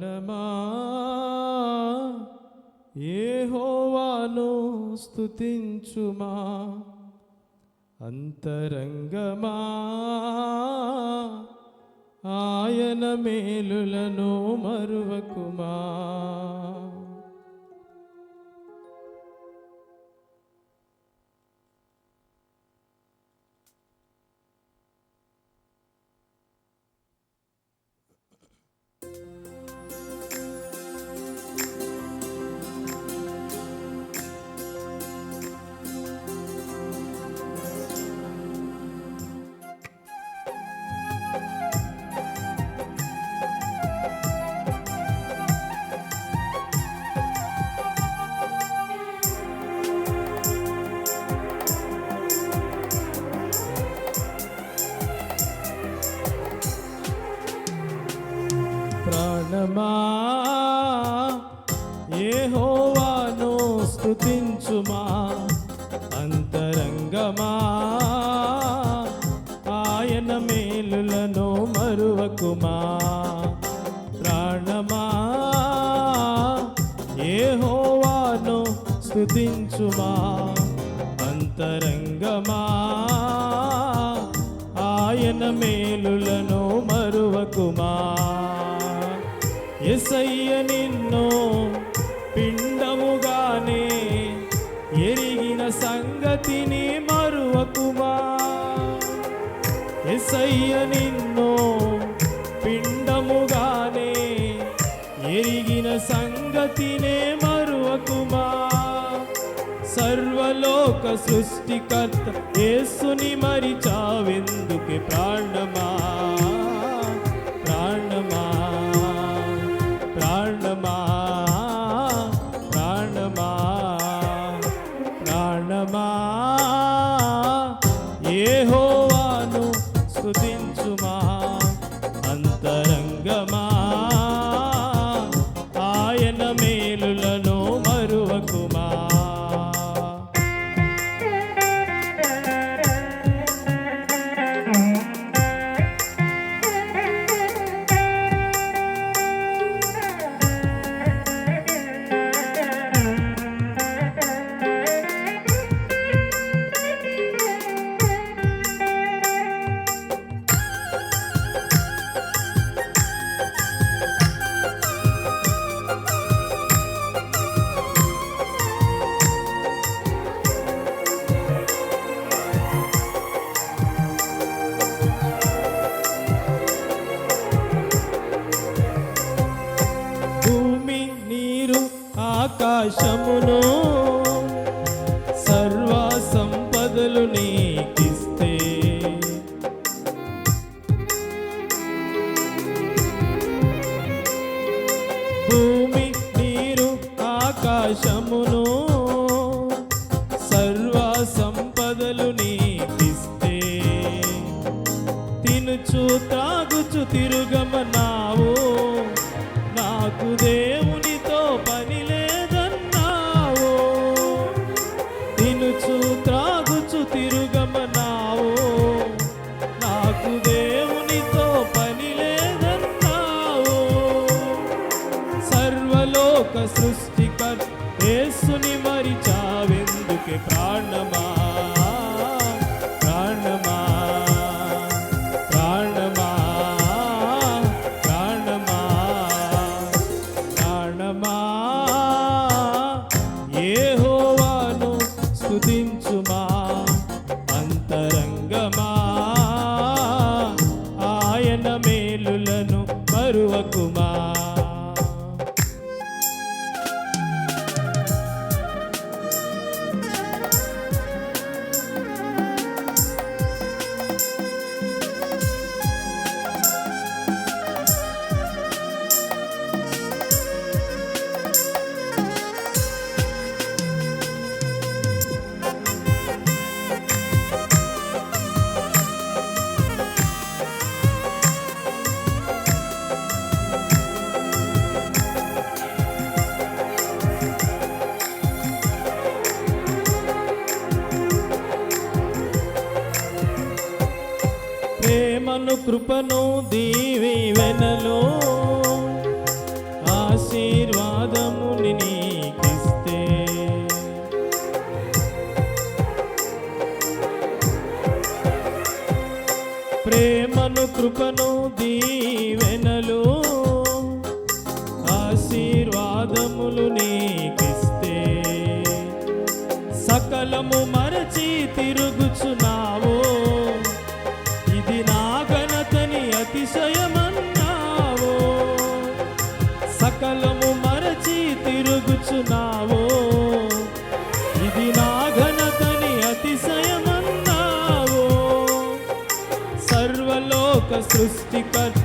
ప్రాణమా? ఏహోవాను స్థుతించుమా అంతరంగమా? ఆయన మేలులను మరువకుమా? ప్రాణమా? ఏ హోవాను స్థుతించుమా అంతరంగమా? ఆయన మేలులను మరువకుమా? ప్రాణమా? ఏ హోవాను స్థుతించుమా అంతరంగమా? ఆయన మేలులను మరువకుమా? ఎసయ్య నిన్ను పిండముగానే ఎరిగిన సంగతిని మరువకుమా? ఎసయ్య నిన్ను పిండముగానే ఎరిగిన సంగతినే మరువకుమా? సర్వలోక సృష్టికర్త యేసుని మరి చావెందుకే ప్రాణమా? ఏ ఆకాశమును సర్వ సంపదలు నీకిస్తే. భూమి నీరు ఆకాశమును సర్వ సంపదలు నీకిస్తే. తినుచు త్రాగుచు తిరుగమన్నావు తినుచు త్రాగుచు తిరుగమన్నావు నాకు దేవునితో పని లేదన్నావో. సర్వలోక సృష్టికర్ యేసుని మరిచావెందుకే ప్రాణమా ప్రాణమా? మేలులను మరువకుమా ప్రేమను కృపను వెనలో. ఆశీర్వాదముని నీకిస్తే. ప్రేమను కృపను దీవెనలో. ఆశీర్వాదములు నీకిస్తే. సకలము మరచి తిరుగు సృష్టికర్త